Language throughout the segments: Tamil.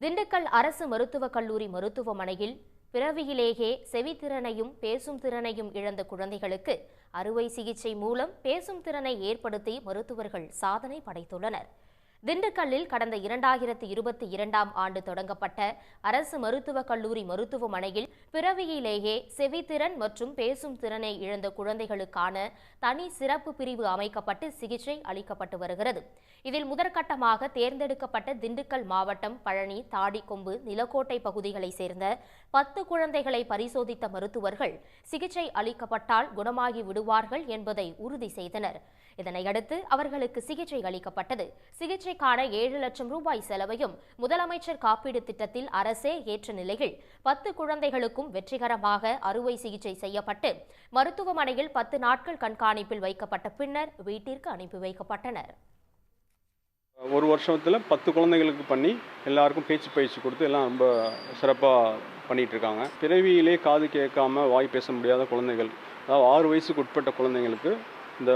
திண்டுக்கல் அரசு மருத்துவக் கல்லூரி மருத்துவமனையில் பிறவியிலேயே செவித்திறனையும் பேசும் திறனையும் இழந்த குழந்தைகளுக்கு அறுவை சிகிச்சை மூலம் பேசும் திறனை ஏற்படுத்தி மருத்துவர்கள் சாதனை படைத்துள்ளனர். திண்டுக்கல்லில் கடந்த இரண்டாயிரத்து இருபத்தி இரண்டாம் ஆண்டு தொடங்கப்பட்ட அரசு மருத்துவக் கல்லூரி மருத்துவமனையில் பிறவியிலேயே செவித்திறன் மற்றும் பேசும் திறனை இழந்த குழந்தைகளுக்கான தனி சிறப்பு பிரிவு அமைக்கப்பட்டு சிகிச்சை அளிக்கப்பட்டு வருகிறது. இதில் முதற்கட்டமாக தேர்ந்தெடுக்கப்பட்ட திண்டுக்கல் மாவட்டம் பழனி தாடிக்கொம்பு நிலக்கோட்டை பகுதிகளைச் சேர்ந்த பத்து குழந்தைகளை பரிசோதித்த மருத்துவர்கள் சிகிச்சை அளிக்கப்பட்டால் குணமாகி விடுவார்கள் என்பதை உறுதி செய்தனர். இதனையடுத்து அவர்களுக்கு சிகிச்சை அளிக்கப்பட்டது. சிகிச்சைக்கான ஏழு லட்சம் ரூபாய் செலவையும் முதலமைச்சர் காப்பீடு திட்டத்தில் அரசே ஏற்ற நிலையில் பத்து குழந்தைகளுக்கும் வெற்றிகரமாக அறுவை சிகிச்சை செய்யப்பட்டு மருத்துவமனையில் பத்து நாட்கள் கண்காணிப்பில் வைக்கப்பட்ட பின்னர் வீட்டிற்கு அனுப்பி வைக்கப்பட்டனர். ஒரு வருஷத்தில் பத்து குழந்தைகளுக்கு பண்ணி எல்லாருக்கும் பேச்சு பயிற்சி கொடுத்து எல்லாம் ரொம்ப சிறப்பாக பண்ணிகிட்டு இருக்காங்க. பிறவியிலே காது கேட்காம வாய் பேச முடியாத குழந்தைகள் அதாவது ஆறு வயசுக்கு உட்பட்ட குழந்தைங்களுக்கு இந்த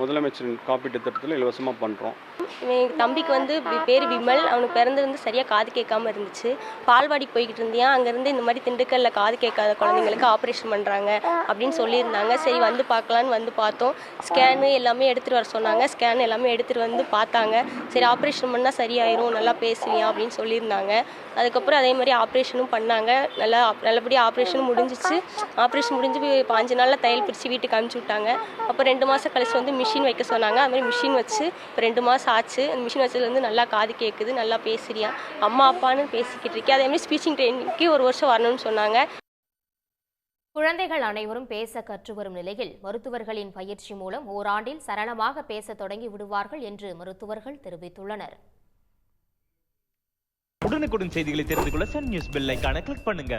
முதலமைச்சரின் காப்பீட்டு திட்டத்தில் இலவசமாக பண்ணுறோம் என் தம்பிக்கு வந்து பேர் விமல். அவனுக்கு பிறந்திருந்து சரியாக காது கேட்காம இருந்துச்சு. பால்வாடிக்கு போய்கிட்டு இருந்தியா? அங்கேருந்து இந்த மாதிரி திண்டுக்கல்ல காது கேட்காத குழந்தைங்களுக்கு ஆப்ரேஷன் பண்ணுறாங்க அப்படின்னு சொல்லியிருந்தாங்க. சரி வந்து பார்க்கலான்னு வந்து பார்த்தோம். ஸ்கேனு எல்லாமே எடுத்துகிட்டு வர சொன்னாங்க. ஸ்கேன் எல்லாமே எடுத்துகிட்டு வந்து பார்த்தாங்க. சரி ஆப்ரேஷன் பண்ணால் சரியாயிரும். நல்லா பேசுவியா? அப்படின்னு சொல்லியிருந்தாங்க. அதுக்கப்புறம் அதே மாதிரி ஆப்ரேஷனும் பண்ணாங்க. நல்லா நல்லபடியாக ஆப்ரேஷனும் முடிஞ்சிச்சு. ஆப்ரேஷன் முடிஞ்சு பாஞ்சு நாளில் தையல் பிரித்து வீட்டுக்கு அனுப்பிச்சி விட்டாங்க. அப்புறம் ரெண்டு மாதம் கழிச்சு வந்து மிஷின் வைக்க சொன்னாங்க. அது மாதிரி மிஷின் வச்சு இப்போ ரெண்டு மாதம் ஆச்சு. அந்த மிஷின் வச்சதுலேருந்து நல்லா காது கேட்குது நல்லா பேசுறியா? அம்மா அப்பான்னு பேசிக்கிட்டு இருக்கேன். அதே மாதிரி ஸ்பீச்சிங் ட்ரைனிங்க்கு ஒரு வருஷம் வரணும்னு சொன்னாங்க. குழந்தைகள் அனைவரும் பேச கற்று வரும் நிலையில் மருத்துவர்களின் பயிற்சி மூலம் ஓராண்டில் சரளமாக பேசத் தொடங்கி விடுவார்கள் என்று மருத்துவர்கள் தெரிவித்துள்ளனர். உடனுக்குடன் செய்திகளை தெரிந்து கொள்ள சன் நியூஸ் பெல் ஐகானை கிளிக் பண்ணுங்க.